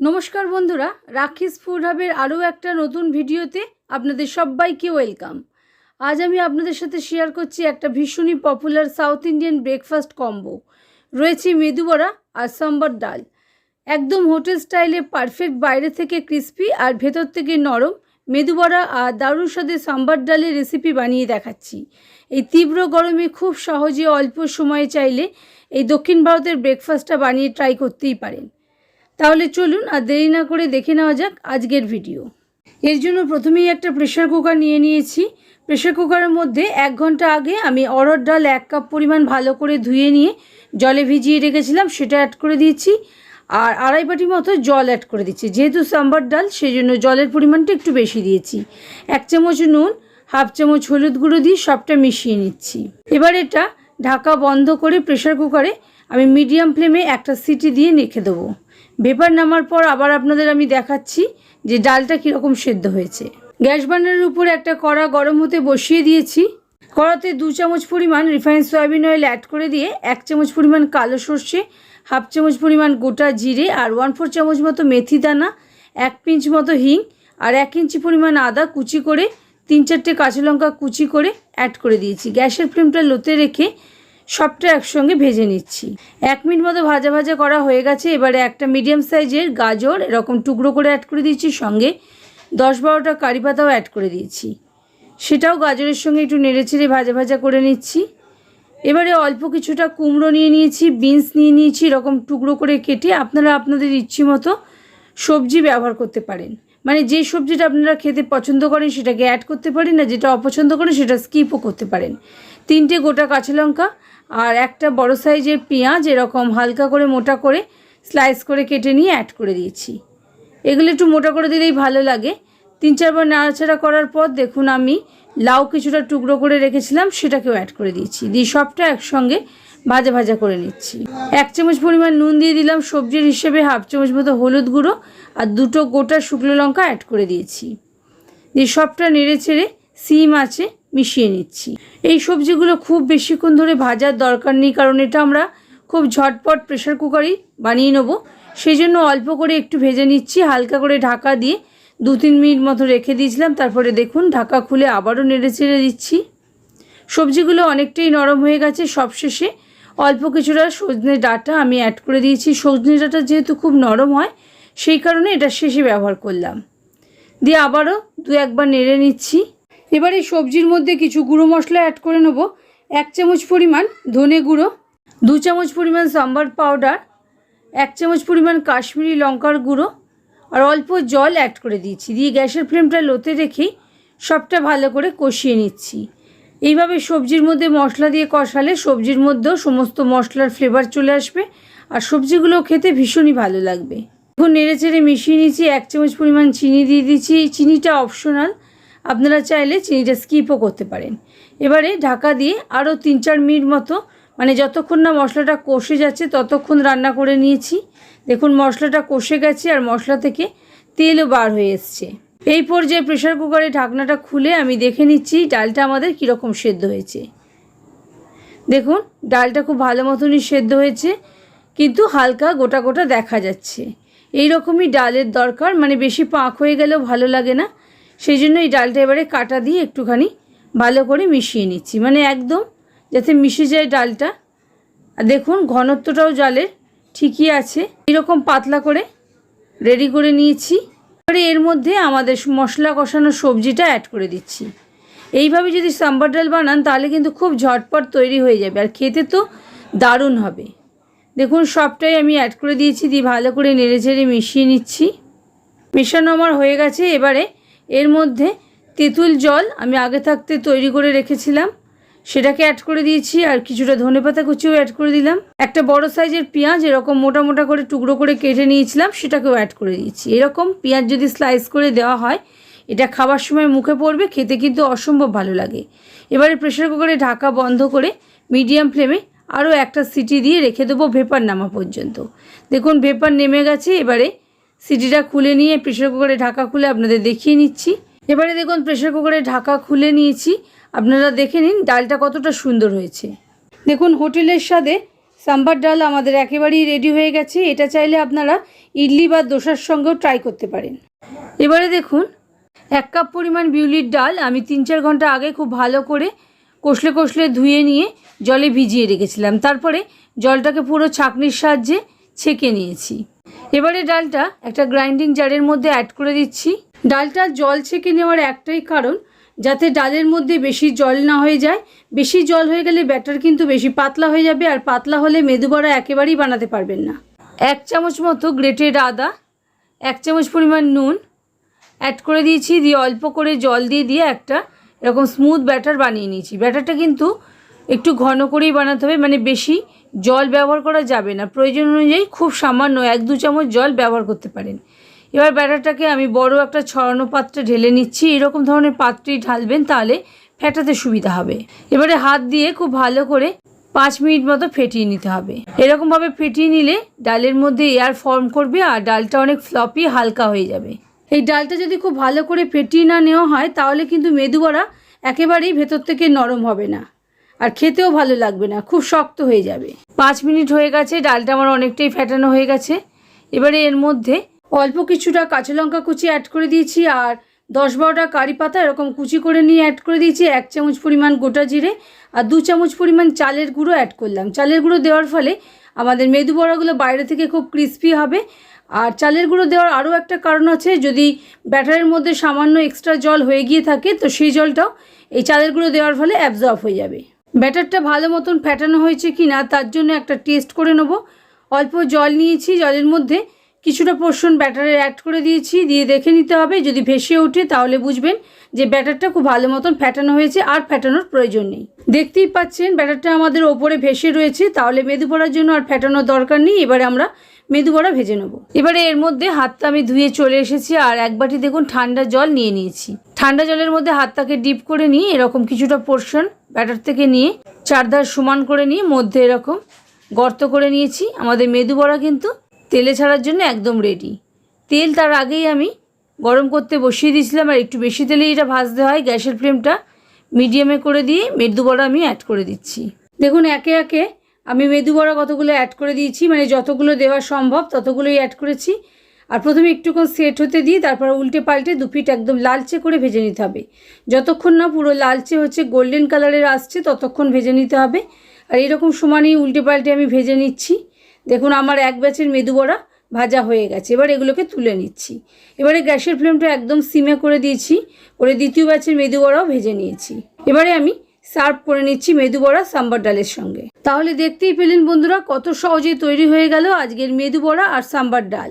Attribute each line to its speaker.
Speaker 1: নমস্কার বন্ধুরা রাখিস ফুড হাবের আরও একটা নতুন ভিডিওতে আপনাদের সবাইকে ওয়েলকাম। আজ আমি আপনাদের সাথে শেয়ার করছি একটা ভীষণই popular South Indian breakfast combo রয়েছে মেদু বড়া আর সাম্বার ডাল। একদম হোটেল স্টাইলে পারফেক্ট বাইরে থেকে ক্রিস্পি আর ভেতর থেকে নরম মেদু বড়া আর দারুণ স্বাদে সাম্বার ডালের রেসিপি বানিয়ে দেখাচ্ছি। এই তীব্র গরমে খুব সহজে অল্প সময়ে চাইলে এই দক্ষিণ ভারতের ব্রেকফাস্টটা বানিয়ে ট্রাই করতেই পারেন। তাহলে চলুন আর দেরি না করে দেখে নেওয়া যাক আজকের ভিডিও। এর জন্য প্রথমেই একটা প্রেশার কুকার নিয়ে নিয়েছি। প্রেশার কুকারের মধ্যে এক ঘণ্টা আগে আমি অরহর ডাল এক কাপ পরিমাণ ভালো করে ধুয়ে নিয়ে জলে ভিজিয়ে রেখেছিলাম, সেটা অ্যাড করে দিয়েছি। আর আড়াই বাটি মতো জল অ্যাড করে দিচ্ছি। যেহেতু সাম্বার ডাল সেই জন্য জলের পরিমাণটা একটু বেশি দিয়েছি। এক চামচ নুন, হাফ চামচ হলুদ গুঁড়ো দিয়ে সবটা মিশিয়ে নিচ্ছি। এবার এটা ঢাকা বন্ধ করে প্রেশার কুকারে আমি মিডিয়াম ফ্লেমে একটা সিটি দিয়ে রেখে দেবো। ভেপার নামার পর আবার আপনাদের আমি দেখাচ্ছি যে ডালটা কীরকম সেদ্ধ হয়েছে। গ্যাস বার্নারের উপর একটা কড়া গরম হতে বসিয়ে দিয়েছি। কড়াতে দু চামচ পরিমাণ রিফাইন সয়াবিন অয়েল অ্যাড করে দিয়ে এক চামচ পরিমাণ কালো সর্ষে, হাফ চামচ পরিমাণ গোটা জিরে আর ওয়ান ফোর চামচ মতো মেথি দানা, এক পিঞ্চ মতো হিং আর এক ইঞ্চি পরিমাণ আদা কুচি করে তিন চারটে কাঁচা লঙ্কা কুচি করে অ্যাড করে দিয়েছি। গ্যাসের ফ্লেমটা লোতে রেখে সবটা একসঙ্গে ভেজে নিচ্ছি। এক মিনিট মতো ভাজা ভাজা করা হয়ে গেছে। এবারে একটা মিডিয়াম সাইজের গাজর, এরকম টুকরো করে অ্যাড করে দিয়েছি সঙ্গে। দশ বারোটা কারি পাতাও অ্যাড করে দিয়েছি। সেটাও গাজরের সঙ্গে একটু নেড়ে চেড়ে ভাজা ভাজা করে নিচ্ছি। এবারে অল্প কিছুটা কুমড়ো নিয়ে নিয়েছি বিনস নিয়ে নিয়েছি, এরকম টুকরো করে কেটে আপনারা আপনাদের ইচ্ছে মতো সবজি ব্যবহার করতে পারেন। মানে যে সবজিটা আপনারা খেতে পছন্দ করেন সেটাকে অ্যাড করতে পারেন না যেটা অপছন্দ করেন সেটা স্কিপও করতে পারেন। তিনটে গোটা কাঁচা লঙ্কা আর একটা বড় সাইজের পেঁয়াজ, এরকম হালকা করে মোটা করে স্লাইস করে কেটে নিয়ে অ্যাড করে দিয়েছি। এগুলো একটু মোটা করে দিলেই ভালো লাগে। তিন চারবার নাড়াচাড়া করার পর দেখুন আমি লাউ কিছুটা টুকরো করে রেখেছিলাম, সেটাকেও অ্যাড করে দিয়েছি। দিয়ে সবটা একসঙ্গে ভাজা ভাজা করে নিচ্ছি। এক চামচ পরিমাণ নুন দিয়ে দিলাম, সবজির হিসেবে হাফ চামচ মতো হলুদ গুঁড়ো আর দুটো গোটা শুকনো লঙ্কা অ্যাড করে দিয়েছি। দিয়ে সবটা নেড়ে ছেড়ে সিম আছে, মিশিয়ে নিচ্ছি। এই সবজিগুলো খুব বেশিক্ষণ ধরে ভাজার দরকার নেই, কারণ এটা আমরা খুব ঝটপট প্রেশার কুকারই বানিয়ে নেব। সেই জন্য অল্প করে একটু ভেজে নিচ্ছি, হালকা করে ঢাকা দিয়ে দু তিন মিনিট মতো রেখে দিয়েছিলাম, তারপরে দেখুন ঢাকা খুলে আবারও নেড়ে চেড়ে দিচ্ছি। সবজিগুলো অনেকটাই নরম হয়ে গেছে, সবশেষে অল্প কিছুটা সজনে ডাঁটা আমি অ্যাড করে দিয়েছি। সজনে ডাঁটা যেহেতু খুব নরম হয়, সেই কারণে এটা শেষে ব্যবহার করলাম। দিয়ে আবারও দু একবার নেড়ে নিচ্ছি। এবার এই সবজির মধ্যে কিছু গুঁড়ো মশলা অ্যাড করে নেব। এক চামচ পরিমাণ ধনে গুঁড়ো, দু চামচ পরিমাণ সাম্বার পাউডার, এক চামচ পরিমাণ কাশ্মীরি লঙ্কার গুঁড়ো আর অল্প জল অ্যাড করে দিয়েছি। দিয়ে গ্যাসের ফ্লেমটা লোতে রেখেই সবটা ভালো করে কষিয়ে নিচ্ছি। এইভাবে সবজির মধ্যে মশলা দিয়ে কষালে সবজির মধ্যেও সমস্ত মশলার ফ্লেভার চলে আসবে আর সবজিগুলো খেতে ভীষণই ভালো লাগবে। এখন নেড়ে চেড়ে মিশিয়ে নিচ্ছি এক চামচ পরিমাণ চিনি দিয়ে দিচ্ছি চিনিটা অপশনাল আপনারা চাইলে চিনিটা স্কিপও করতে পারেন। এবারে ঢাকা দিয়ে আরও তিন চার মিনিট মতো মানে যতক্ষণ না মশলাটা কষে যাচ্ছে, ততক্ষণ রান্না করে নিয়েছি। দেখুন, মশলাটা কষে গেছে আর মশলা থেকে তেলও বার হয়ে এসছে। এই পর্যায়ে প্রেশার কুকারে ঢাকনাটা খুলে আমি দেখে নিচ্ছি ডালটা আমাদের কীরকম সেদ্ধ হয়েছে। দেখুন, ডালটা খুব ভালো মতনই সেদ্ধ হয়েছে, কিন্তু হালকা গোটা গোটা দেখা যাচ্ছে। এই রকমই ডালের দরকার মানে বেশি পাঁক হয়ে গেলেও ভালো লাগে না। সেই জন্য এই ডালটা এবারে কাটা দিয়ে একটুখানি ভালো করে মিশিয়ে নিচ্ছি। মানে একদম যাতে মিশে যায় ডালটা। আর দেখুন, ঘনত্বটাও জালের ঠিকই আছে। এরকম পাতলা করে রেডি করে নিয়েছি। এবারে এর মধ্যে আমাদের মশলা কষানো সবজিটা অ্যাড করে দিচ্ছি। এইভাবে যদি সাম্বার ডাল বানান, তাহলে কিন্তু খুব ঝটপট তৈরি হয়ে যাবে। আর খেতে তো দারুণ হবে। দেখুন, সবটাই আমি অ্যাড করে দিয়েছি, দিয়ে ভালো করে নেড়ে চেড়ে মিশিয়ে নিচ্ছি। মেশানো আমার হয়ে গেছে। এবারে এর মধ্যে তেঁতুল জল আমি আগে থাকতে তৈরি করে রেখেছিলাম। সেটাকে অ্যাড করে দিয়েছি আর কিছুটা ধনে পাতা কুচিও অ্যাড করে দিলাম। একটা বড় সাইজের পেঁয়াজ এরকম মোটা মোটা করে টুকরো করে কেটে নিয়েছিলাম, সেটাকেও অ্যাড করে দিয়েছি। এরকম পেঁয়াজ যদি স্লাইস করে দেওয়া হয়, এটা খাবার সময় মুখে পড়বে, খেতে কিন্তু অসম্ভব ভালো লাগে। এবারে প্রেশার কুকারে ঢাকা বন্ধ করে মিডিয়াম ফ্লেমে আরও একটা সিটি দিয়ে রেখে দেবো ভেপার নামা পর্যন্ত। দেখুন ভেপার নেমে গেছে, এবারে সিটিটা খুলে নিয়ে প্রেশার কুকারে ঢাকা খুলে আপনাদের দেখিয়ে নিচ্ছি। এবারে দেখুন প্রেশার কুকারে ঢাকা খুলে নিয়েছি। আপনারা দেখে নিন ডালটা কতটা সুন্দর হয়েছে। দেখুন হোটেলের স্বাদে সাম্বার ডাল আমাদের একেবারেই রেডি হয়ে গেছে। এটা চাইলে আপনারা ইডলি বা দোসার সঙ্গেও ট্রাই করতে পারেন। এবারে দেখুন এক কাপ পরিমাণ বিউলির ডাল আমি তিন চার ঘণ্টা আগে খুব ভালো করে কষলে কষলে ধুয়ে নিয়ে জলে ভিজিয়ে রেখেছিলাম। তারপরে জলটাকে পুরো ছাঁকনির সাহায্যে ছেঁকে নিয়েছি। এবারে ডালটা একটা গ্রাইন্ডিং জারের মধ্যে অ্যাড করে দিচ্ছি। ডালটা জল ছেঁকে নেওয়ার একটাই কারণ, যাতে ডালের মধ্যে বেশি জল না হয়ে যায়। বেশি জল হয়ে গেলে ব্যাটার কিন্তু বেশি পাতলা হয়ে যাবে, আর পাতলা হলে মেদু বড়া একেবারেই বানাতে পারবেন না। এক চামচ মতো গ্রেটেড আদা, এক চামচ পরিমাণ নুন, অ্যাড করে দিয়েছি, দিয়ে অল্প করে জল দিয়ে দিয়ে একটা এরকম স্মুথ ব্যাটার বানিয়ে নিয়েছি। ব্যাটারটা কিন্তু একটু ঘন করেই বানাতে হবে মানে বেশি জল ব্যবহার করা যাবে না। প্রয়োজন অনুযায়ী খুব সামান্য এক দু চামচ জল ব্যবহার করতে পারেন। এবার ব্যাটারটাকে আমি বড় একটা ছড়ানো পাত্রে ঢেলে নিচ্ছি। এরকম ধরনের পাত্রেই ঢালবেন তাহলে ফেটাতে সুবিধা হবে। এবারে হাত দিয়ে খুব ভালো করে পাঁচ মিনিট মতো ফেটিয়ে নিতে হবে। এরকমভাবে ফেটিয়ে নিলে ডালের মধ্যে এয়ার ফর্ম করবে আর ডালটা অনেক ফ্লপি, হালকা হয়ে যাবে। এই ডালটা যদি খুব ভালো করে ফেটিয়ে না নেওয়া হয়, তাহলে কিন্তু মেদু বড়া একেবারেই ভেতর থেকে নরম হবে না আর খেতেও ভালো লাগবে না, খুব শক্ত হয়ে যাবে। পাঁচ মিনিট হয়ে গেছে, ডালটা আমার অনেকটাই ফেটানো হয়ে গেছে। এবারে এর মধ্যে অল্প কিছুটা কাঁচা লঙ্কা কুচি অ্যাড করে দিয়েছি আর দশ বারোটা কারি পাতা এরকম কুচি করে নিয়ে অ্যাড করে দিয়েছি। এক চামচ পরিমাণ গোটা জিরে আর দু চামচ পরিমাণ চালের গুঁড়ো অ্যাড করলাম। চালের গুঁড়ো দেওয়ার ফলে আমাদের মেদু বড়াগুলো বাইরে থেকে খুব ক্রিস্পি হবে। আর চালের গুঁড়ো দেওয়ার আরও একটা কারণ আছে, যদি ব্যাটারের মধ্যে সামান্য এক্সট্রা জল হয়ে গিয়ে থাকে, তো সেই জলটাও এই চালের গুঁড়ো দেওয়ার ফলে অ্যাবজর্ব হয়ে যাবে। ব্যাটারটা ভালো মতন ফ্যাটানো হয়েছে কি না তার জন্য একটা টেস্ট করে নেব। অল্প জল নিয়েছি, জলের মধ্যে কিছুটা পোর্শন ব্যাটারে অ্যাড করে দিয়েছি, দিয়ে দেখে নিতে হবে, যদি ভেসে ওঠে তাহলে বুঝবেন যে ব্যাটারটা খুব ভালো মতন ফ্যাটানো হয়েছে আর ফ্যাটানোর প্রয়োজন নেই। দেখতেই পাচ্ছেন ব্যাটারটা আমাদের ওপরে ভেসে রয়েছে, তাহলে মেদু পড়ার জন্য আর ফ্যাটানোর দরকার নেই, এবারে আমরা মেদু বড়া ভেজে নেব। এবারে এর মধ্যে হাতটা আমি ধুয়ে চলে এসেছি আর এক বাটি দেখুন ঠান্ডা জল নিয়ে নিয়েছি। ঠান্ডা জলের মধ্যে হাতটাকে ডিপ করে নিয়ে এরকম কিছুটা পোর্শন ব্যাটার থেকে নিয়ে চারধার সমান করে নিয়ে মধ্যে এরকম গর্ত করে নিয়েছি। আমাদের মেদু বড়া কিন্তু তেলে ছাড়ার জন্য একদম রেডি তেল তার আগেই আমি গরম করতে বসিয়ে দিয়েছিলাম আর একটু বেশি তেলেই এটা ভাজতে হয়, গ্যাসের ফ্লেমটা মিডিয়ামে করে দিয়ে মেদু বড়া আমি অ্যাড করে দিচ্ছি। দেখুন, একে একে আমি মেদু বড়া কতগুলো অ্যাড করে দিয়েছি মানে যতগুলো দেওয়া সম্ভব ততগুলোই অ্যাড করেছি। আর প্রথমে একটুক্ষণ সেট হতে দিয়ে তারপর উল্টে পাল্টে দু পিঠ একদম লালচে করে ভেজে নিতে হবে। যতক্ষণ না পুরো লালচে হচ্ছে গোল্ডেন কালারের আসছে, ততক্ষণ ভেজে নিতে হবে। আর এরকম সমানেই উল্টে পাল্টে আমি ভেজে নিচ্ছি। দেখুন আমার এক ব্যাচের মেদু বড়া ভাজা হয়ে গেছে। এবার এগুলোকে তুলে নিচ্ছি। এবারে গ্যাসের ফ্লেমটা একদম সিমে করে দিয়েছি, করে দ্বিতীয় ব্যাচের মেদু বড়াও ভেজে নিয়েছি। এবারে আমি সার্ভ করে নিচ্ছি মেদু বড়া সাম্বার ডালের সঙ্গে। তাহলে দেখতেই পেলেন বন্ধুরা, কত সহজে তৈরি হয়ে গেল আজকের মেদু বড়া আর সাম্বার ডাল।